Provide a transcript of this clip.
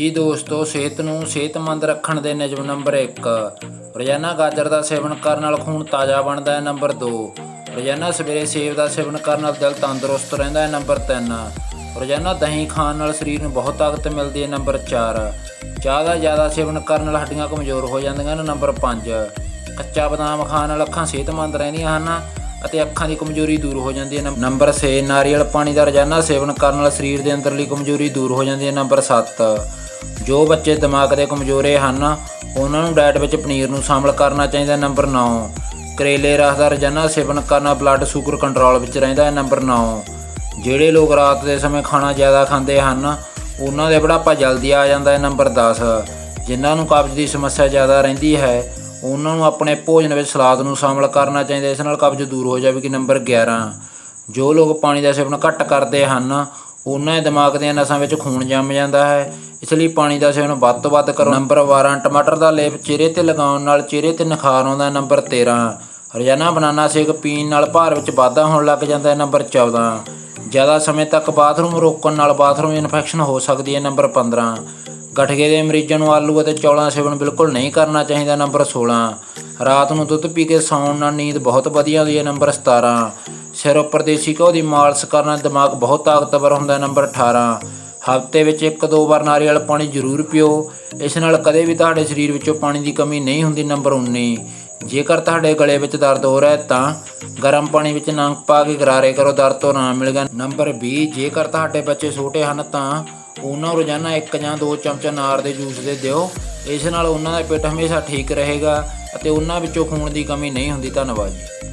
ਹਾਂਜੀ ਦੋਸਤੋ, ਸਿਹਤ ਨੂੰ ਸਿਹਤਮੰਦ ਰੱਖਣ ਦੇ ਨਿਯਮ ਨੰਬਰ 1 ਰੋਜ਼ਾਨਾ ਗਾਜਰ ਦਾ ਸੇਵਨ ਕਰਨ ਨਾਲ ਖੂਨ ਤਾਜ਼ਾ ਬਣਦਾ ਹੈ ਨੰਬਰ 2 ਰੋਜ਼ਾਨਾ ਸਵੇਰੇ ਸੇਬ ਦਾ ਸੇਵਨ ਕਰਨ ਨਾਲ ਦਿਲ ਤੰਦਰੁਸਤ ਰਹਿੰਦਾ ਹੈ ਨੰਬਰ 3 ਰੋਜ਼ਾਨਾ ਦਹੀਂ ਖਾਣ ਨਾਲ ਸਰੀਰ ਨੂੰ ਬਹੁਤ ਤਾਕਤ ਮਿਲਦੀ ਹੈ ਨੰਬਰ 4 ਚਾਹ ਦਾ ਜ਼ਿਆਦਾ ਸੇਵਨ ਕਰਨ ਨਾਲ ਹੱਡੀਆਂ ਕਮਜ਼ੋਰ ਹੋ ਜਾਂਦੀਆਂ ਹਨ ਨੰਬਰ 5 ਕੱਚਾ ਬਦਾਮ ਖਾਣ ਨਾਲ ਅੱਖਾਂ ਸਿਹਤਮੰਦ ਰਹਿੰਦੀਆਂ ਹਨ ਅਤੇ ਅੱਖਾਂ ਦੀ ਕਮਜ਼ੋਰੀ ਦੂਰ ਹੋ ਜਾਂਦੀ ਹੈ ਨੰਬਰ 6 ਨਾਰੀਅਲ ਪਾਣੀ ਦਾ ਰੋਜ਼ਾਨਾ ਸੇਵਨ ਕਰਨ ਨਾਲ ਸਰੀਰ ਦੇ ਅੰਦਰਲੀ ਕਮਜ਼ੋਰੀ ਦੂਰ ਹੋ ਜਾਂਦੀ ਹੈ ਨੰਬਰ 7 ਜੋ ਬੱਚੇ ਦਿਮਾਗ ਦੇ ਕਮਜ਼ੋਰੇ ਹਨ, ਉਹਨਾਂ ਨੂੰ ਡਾਈਟ ਵਿੱਚ ਪਨੀਰ ਨੂੰ ਸ਼ਾਮਲ ਕਰਨਾ ਚਾਹੀਦਾ ਨੰਬਰ 9 ਕਰੇਲੇ ਰਸ ਦਾ ਰੋਜ਼ਾਨਾ ਸੇਵਨ ਕਰਨਾ ਬਲੱਡ ਸ਼ੂਗਰ ਕੰਟਰੋਲ ਵਿੱਚ ਰਹਿੰਦਾ ਹੈ ਨੰਬਰ 9 ਜਿਹੜੇ ਲੋਕ ਰਾਤ ਦੇ ਸਮੇਂ ਖਾਣਾ ਜ਼ਿਆਦਾ ਖਾਂਦੇ ਹਨ, ਉਹਨਾਂ ਦੇ ਬੁਢਾਪਾ ਜਲਦੀ ਆ ਜਾਂਦਾ ਹੈ ਨੰਬਰ 10 ਜਿਨ੍ਹਾਂ ਨੂੰ ਕਬਜ਼ ਦੀ ਸਮੱਸਿਆ ਜ਼ਿਆਦਾ ਰਹਿੰਦੀ ਹੈ, ਉਹਨਾਂ ਨੂੰ ਆਪਣੇ ਭੋਜਨ ਵਿੱਚ ਸਲਾਦ ਨੂੰ ਸ਼ਾਮਲ ਕਰਨਾ ਚਾਹੀਦਾ ਇਸ ਨਾਲ ਕਬਜ਼ ਦੂਰ ਹੋ ਜਾਵੇਗੀ ਨੰਬਰ 11 ਜੋ ਲੋਕ ਪਾਣੀ ਦਾ ਸੇਵਨ ਘੱਟ ਕਰਦੇ ਹਨ ਉਹਨਾਂ ਦੇ ਦਿਮਾਗ ਦੀਆਂ ਨਸਾਂ ਵਿੱਚ ਖੂਨ ਜੰਮ ਜਾਂਦਾ ਹੈ। ਇਸ ਲਈ ਪਾਣੀ ਦਾ ਸੇਵਨ ਵੱਧ ਤੋਂ ਵੱਧ ਕਰੋ। ਨੰਬਰ 12 ਟਮਾਟਰ ਦਾ ਲੇਪ ਚਿਹਰੇ ਤੇ ਲਗਾਉਣ ਨਾਲ ਚਿਹਰੇ ਤੇ ਨਿਖਾਰ ਆਉਂਦਾ ਨੰਬਰ 13 ਰੋਜ਼ਾਨਾ ਬਨਾਨਾ ਸ਼ੇਕ ਪੀਣ ਨਾਲ ਭਾਰ ਵਿੱਚ ਵਾਧਾ ਹੋਣ ਲੱਗ ਜਾਂਦਾ ਹੈ। ਨੰਬਰ 14 ਜ਼ਿਆਦਾ ਸਮੇਂ ਤੱਕ ਬਾਥਰੂਮ ਰੋਕਣ ਨਾਲ ਬਾਥਰੂਮ ਇਨਫੈਕਸ਼ਨ ਹੋ ਸਕਦੀ ਹੈ। ਨੰਬਰ 15 ਗਠਗੇ ਦੇ ਮਰੀਜ਼ਾਂ ਨੂੰ ਆਲੂ ਅਤੇ ਚੌਲਾਂ ਦਾ ਸੇਵਨ ਬਿਲਕੁਲ ਨਹੀਂ ਕਰਨਾ ਚਾਹੀਦਾ, ਨੰਬਰ 16 ਰਾਤ ਨੂੰ ਦੁੱਧ ਪੀ ਕੇ ਸੌਣ ਨਾਲ ਨੀਂਦ ਬਹੁਤ ਵਧੀਆ ਹੁੰਦੀ ਹੈ, ਨੰਬਰ 17 ਸਿਰ ਉੱਪਰ ਦੇਸੀ ਘਿਓ ਦੀ ਮਾਲਸ਼ ਕਰਨ ਨਾਲ ਦਿਮਾਗ ਬਹੁਤ ਤਾਕਤਵਰ ਹੁੰਦਾ ਹੈ, ਨੰਬਰ 18 ਹਫ਼ਤੇ ਵਿੱਚ ਇੱਕ ਦੋ ਵਾਰ ਨਾਰੀਅਲ ਪਾਣੀ ਜ਼ਰੂਰ ਪੀਓ। ਇਸ ਨਾਲ ਕਦੇ ਵੀ ਤੁਹਾਡੇ ਸਰੀਰ ਵਿੱਚੋਂ ਪਾਣੀ ਦੀ ਕਮੀ ਨਹੀਂ ਹੁੰਦੀ, ਨੰਬਰ 19 ਜੇਕਰ ਤੁਹਾਡੇ ਗਲੇ ਵਿੱਚ ਦਰਦ ਹੋ ਰਿਹਾ ਹੈ ਤਾਂ ਗਰਮ ਪਾਣੀ ਵਿੱਚ ਨਮਕ ਪਾ ਕੇ ਗਰਾਰੇ ਕਰੋ, ਦਰਦ ਤੋਂ ਆਰਾਮ ਮਿਲੇਗਾ ਨੰਬਰ 20 ਜੇਕਰ ਤੁਹਾਡੇ ਬੱਚੇ ਛੋਟੇ ਹਨ ਤਾਂ ਉਹਨਾਂ ਰੋਜ਼ਾਨਾ ਇੱਕ ਜਾਂ ਦੋ ਚਮਚ ਅਨਾਰ ਦੇ ਜੂਸ ਦੇ ਦਿਓ। ਇਸ ਨਾਲ ਉਹਨਾਂ ਦਾ ਪੇਟ ਹਮੇਸ਼ਾ ਠੀਕ ਰਹੇਗਾ ਅਤੇ ਉਹਨਾਂ ਵਿੱਚੋਂ ਖੂਨ ਦੀ ਕਮੀ ਨਹੀਂ ਹੁੰਦੀ। ਧੰਨਵਾਦ ਜੀ।